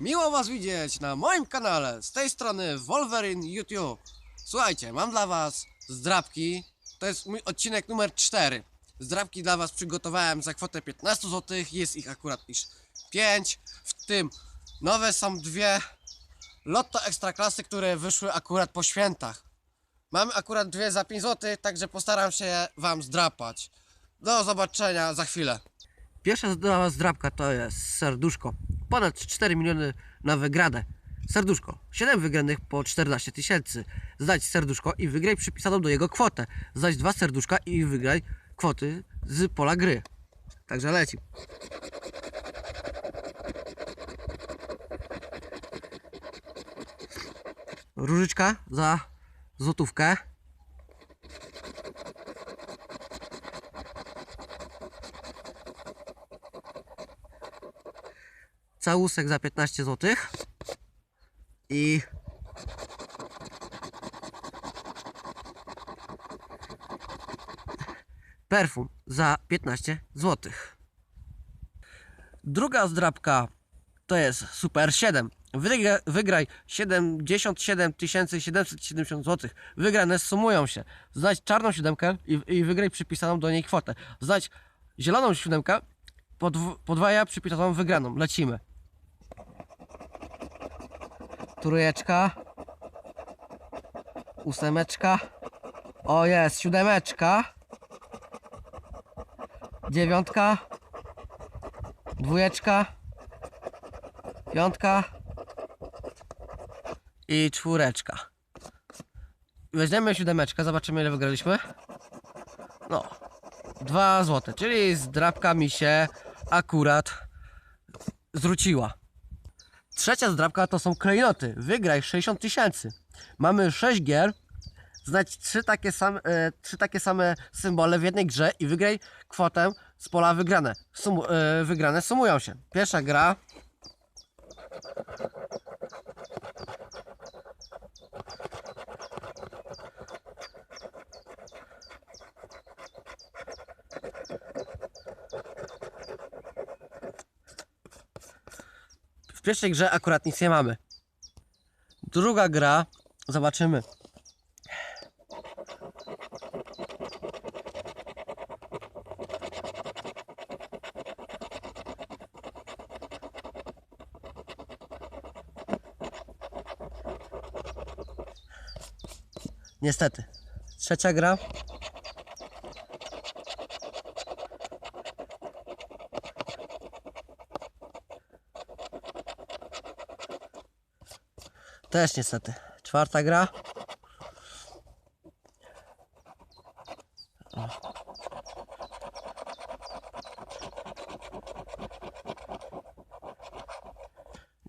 Miło Was widzieć na moim kanale. Z tej strony Wolverine YouTube. Słuchajcie, mam dla Was zdrabki. To jest mój odcinek numer 4. Zdrabki dla Was przygotowałem za kwotę 15 zł. Jest ich akurat iż 5. W tym nowe są dwie Lotto Ekstraklasy, które wyszły akurat po świętach. Mamy akurat dwie za 5 zł, także postaram się Wam zdrapać. Do zobaczenia za chwilę. Pierwsza dla Was zdrabka to jest serduszko. Ponad 4 miliony na wygradę. Serduszko. 7 wygranych po 14 tysięcy. Zdać serduszko i wygraj przypisaną do jego kwotę. Zdać dwa serduszka i wygraj kwoty z pola gry. Także leci. Różyczka za złotówkę. Całusek za 15 zł. I perfum za 15 zł. Druga zdrabka to jest Super 7. Wygra, wygraj 77 770 zł. Wygrane sumują się. Znajdź czarną siódemkę i, i wygraj przypisaną do niej kwotę. Znajdź zieloną siódemkę, podw, podwaja przypisaną wygraną. Lecimy. Trójeczka. Ósemeczka. O jest, siódemeczka. Dziewiątka. Dwójeczka. Piątka. I czwóreczka. Weźmiemy siódemeczkę, zobaczymy ile wygraliśmy. No, dwa złote, czyli zdrabka mi się akurat zwróciła. Trzecia zdrabka to są klejnoty. Wygraj 60 tysięcy. Mamy 6 gier. Znać trzy takie, same, takie same symbole w jednej grze i wygraj kwotę z pola wygrane. E, wygrane sumują się. Pierwsza gra. W pierwszej grze akurat nic nie mamy. Druga gra, zobaczymy. Niestety. Trzecia gra. Też niestety. Czwarta gra.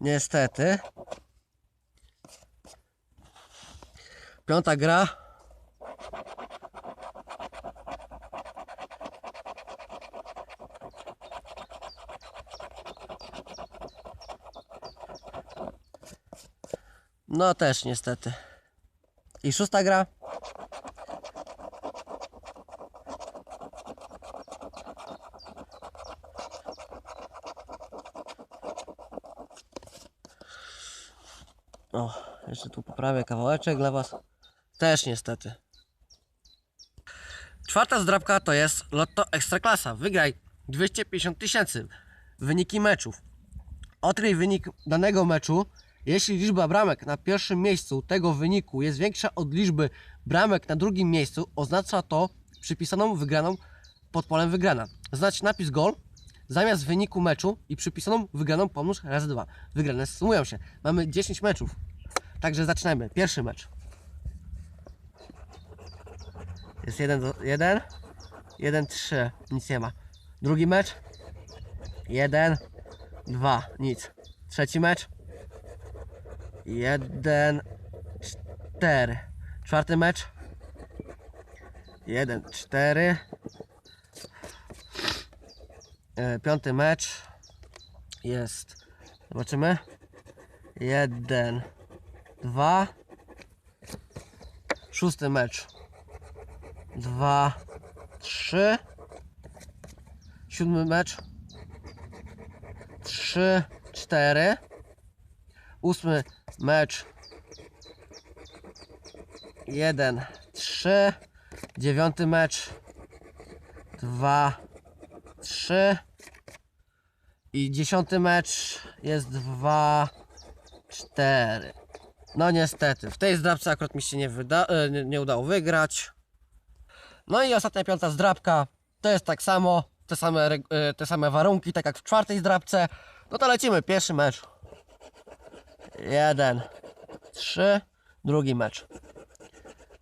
Niestety. Piąta gra. No też niestety. I szósta gra. O, jeszcze tu poprawię kawałeczek dla Was. Też niestety. Czwarta zdrabka to jest Lotto Ekstraklasa. Wygraj 250 tysięcy. Wyniki meczów. Odkryj wynik danego meczu. Jeśli liczba bramek na pierwszym miejscu tego wyniku jest większa od liczby bramek na drugim miejscu, oznacza to przypisaną wygraną pod polem wygrana. Znać napis gol zamiast wyniku meczu i przypisaną wygraną pomnóż razy dwa. Wygrane sumują się. Mamy 10 meczów. Także zaczynamy. Pierwszy mecz. Jest 1 do 1. 1 3. Nic nie ma. Drugi mecz. 1 2. Nic. Trzeci mecz. 1 4. Czwarty mecz. 1 4. E, Piąty mecz jest. Zobaczymy. 1 2. Szósty mecz. 2 3. Siódmy mecz. 3 4. Ósmy mecz. 1, 3. Dziewiąty mecz. 2, 3. I dziesiąty mecz jest 2, 4. No niestety, w tej zdrabce akurat mi się nie, wyda- e, nie, nie udało wygrać. No i ostatnia piąta zdrabka. To jest tak samo, te same, e, te same warunki, tak jak w czwartej zdrabce. No to lecimy, pierwszy mecz. Jeden, trzy, drugi mecz.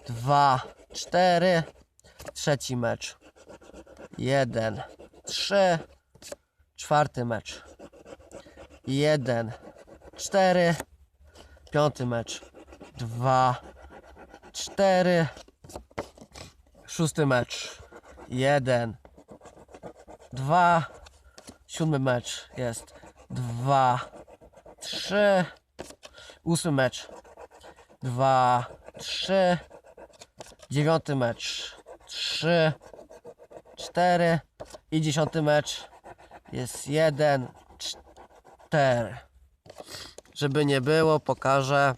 Dwa, cztery, trzeci mecz. Jeden, trzy, czwarty mecz. Jeden, cztery, piąty mecz. Dwa, cztery, szósty mecz. Jeden, dwa, siódmy mecz jest. Dwa, trzy, ósmy mecz. Dwa, trzy, dziewiąty mecz. Trzy, cztery i dziesiąty mecz jest jeden, cztery. Żeby nie było, pokażę,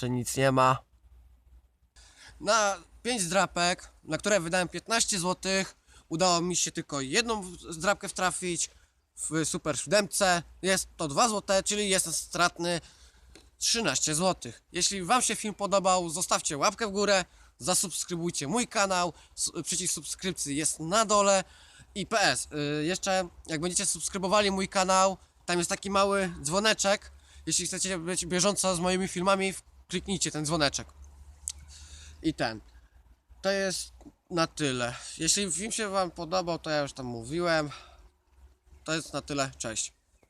że nic nie ma. Na 5 zdrapek, na które wydałem 15 zł, udało mi się tylko jedną zdrapkę wtrafić w Super 7. Jest to 2 zł, czyli jestem stratny 13 zł. Jeśli Wam się film podobał, zostawcie łapkę w górę, zasubskrybujcie mój kanał. Przycisk subskrypcji jest na dole. I PS, y, jeszcze jak będziecie subskrybowali mój kanał, tam jest taki mały dzwoneczek. Jeśli chcecie być bieżąco z moimi filmami, kliknijcie ten dzwoneczek. I ten. To jest na tyle. Jeśli film się Wam podobał, to ja już tam mówiłem. To jest na tyle. Cześć.